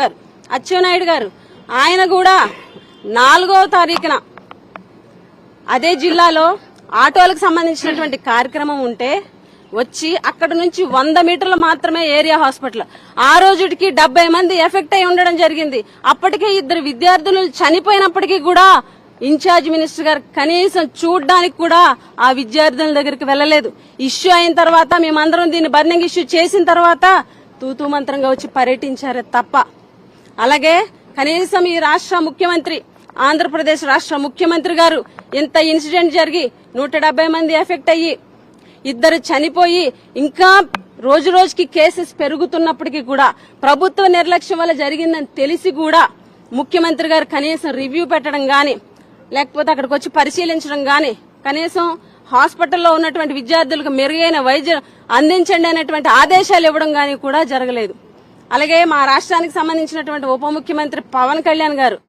గారు అచ్చెన్నాయుడు గారు ఆయన కూడా నాలుగో తారీఖున అదే జిల్లాలో ఆటోలకు సంబంధించినటువంటి కార్యక్రమం ఉంటే వచ్చి అక్కడ నుంచి వంద మీటర్లు మాత్రమే ఏరియా హాస్పిటల్. ఆ రోజుటికి డెబ్బై మంది ఎఫెక్ట్ అయి ఉండడం జరిగింది. అప్పటికే ఇద్దరు విద్యార్థులు చనిపోయినప్పటికీ కూడా ఇన్ఛార్జ్ మినిస్టర్ గారు కనీసం చూడడానికి కూడా ఆ విద్యార్థుల దగ్గరికి వెళ్ళలేదు. ఇష్యూ అయిన తర్వాత మేమందరం దీన్ని బర్నింగ్ ఇష్యూ చేసిన తర్వాత తూతూ మంత్రంగా వచ్చి పర్యటించారే తప్ప అలాగే కనీసం ఈ రాష్ట్ర ముఖ్యమంత్రి ఆంధ్రప్రదేశ్ రాష్ట్ర ముఖ్యమంత్రి గారు ఇంత ఇన్సిడెంట్ జరిగి నూట మంది ఎఫెక్ట్ అయ్యి ఇద్దరు చనిపోయి ఇంకా రోజు రోజుకి కేసెస్ పెరుగుతున్నప్పటికీ కూడా ప్రభుత్వ నిర్లక్ష్యం వల్ల జరిగిందని తెలిసి కూడా ముఖ్యమంత్రి గారు కనీసం రివ్యూ పెట్టడం గాని లేకపోతే అక్కడికి వచ్చి పరిశీలించడం గాని కనీసం హాస్పిటల్లో ఉన్నటువంటి విద్యార్థులకు మెరుగైన వైద్యం అందించండి అనేటువంటి ఆదేశాలు ఇవ్వడం గాని కూడా జరగలేదు. అలాగే మా రాష్ట్రానికి సంబంధించినటువంటి ఉప ముఖ్యమంత్రి పవన్ కళ్యాణ్ గారు